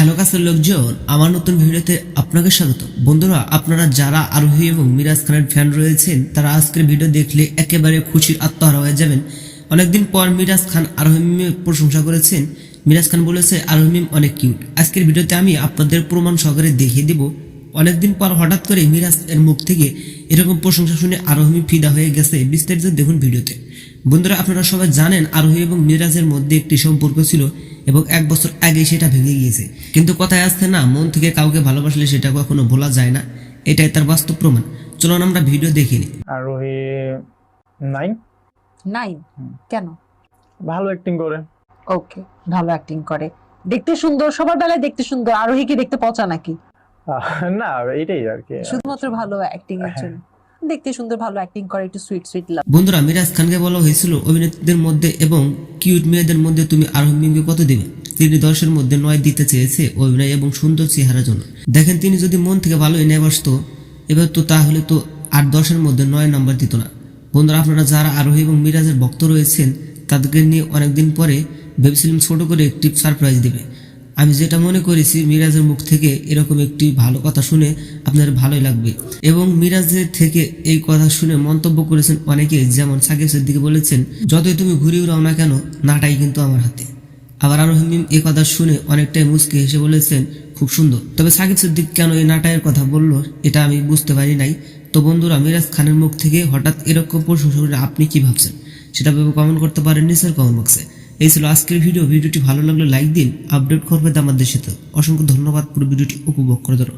Hello কাছের লোকজন, আমার নতুন ভিডিওতে আপনাকে স্বাগত। বন্ধুরা, আপনারা যারা আরোহী এবং মিরাজ খানের ফ্যান রয়েছেন, তারা আজকের ভিডিও দেখলে একেবারে খুশির আত্মহারা হয়ে যাবেন। অনেকদিন পর মিরাজ খান আরোহী মিমের প্রশংসা করেছেন। মিরাজ খান বলেছে, আরোহী মিম অনেক কিউট। আজকের ভিডিওতে আমি আপনাদের প্রমাণ সহকারে দেখিয়ে দিব। অনেকদিন পর হঠাৎ করে মিরাজ এর মুখ থেকে এরকম প্রশংসা শুনে আরোহী ফিদা হয়ে গেছে। বিস্তারিত দেখুন ভিডিওতে। বন্ধুরা আপনারা সবাই জানেন আরোহী এবং মিরাজের মধ্যে একটি সম্পর্ক ছিল এবং এক বছর আগে সেটা ভেঙে গিয়েছে। কিন্তু কথায় আসছে না মন থেকে কাউকে ভালোবাসলে সেটা কখনো ভোলা যায় না। এটাই তার বাস্তব প্রমাণ। চলুন আমরা ভিডিও দেখে নিই। আরোহী নাইন নাইন কেন? ভালো অ্যাক্টিং করে। ওকে ভালো অ্যাক্টিং করে। দেখতে সুন্দর সবার বেলায় দেখতে সুন্দর। আরোহী কি দেখতে পচা নাকি? না এটাই আর কি। শুধুমাত্র ভালো অ্যাক্টিং এর জন্য। দেখতে সুন্দর, ভালো অ্যাক্টিং করে, একটু সুইট সুইট লাভ বন্ধুরা, মিরাজ খানকে বলা হয়েছিল, অভিনেত্রীদের মধ্যে এবং কিউট মেয়েদের মধ্যে তুমি আরোহী মিমকে কত দেবে? তিনি দশের মধ্যে নয় দিতে চেয়েছে অভিনয় এবং সুন্দর চেহারার জন্য। দেখেন, তিনি যদি মন থেকে ভালো এনে বসতো, এবার তো তাহলে তো আট দশের মধ্যে নয় নাম্বার দিত না। বন্ধুরা, আপনারা যারা আরোহী এবং মিরাজের ভক্ত রয়েছেন, তাদেরকে নিয়ে অনেকদিন পরে ভেবেছিলাম ছোট করে একটি সারপ্রাইজ দেবে। আমি যেটা মনে করেছি, মিরাজের মুখ থেকে এরকম একটি ভালো কথা শুনে আপনার ভালোই লাগবে। এবং মিরাজের থেকে এই কথা শুনে মন্তব্য করেছেন অনেকে, যেমন সাকিব সিদ্দিকি বলেছেন, যতই তুমি ঘুরে উড়াও না কেন, নাটাই কিন্তু আমার হাতে। আবার আরও হিমিম এ কথা শুনে অনেকটাই মুচকে হেসে বলেছেন, খুব সুন্দর। তবে সাকিব সিদ্দিক কেন এই নাটায়ের কথা বলল, এটা আমি বুঝতে পারি নাই। তো বন্ধুরা, মিরাজ খানের মুখ থেকে হঠাৎ এরকম প্রশংসা আপনি কি ভাবছেন? সেটা ভেবে কমেন্ট করতে পারেন নিচের কমেন্ট বক্সে এই ছিল আজকের ভিডিও। ভিডিওটি ভালো লাগলে লাইক দিন, আপডেট করবে আমাদের সাথে। অসংখ্য ধন্যবাদ। পুরো ভিডিওটি উপভোগ করে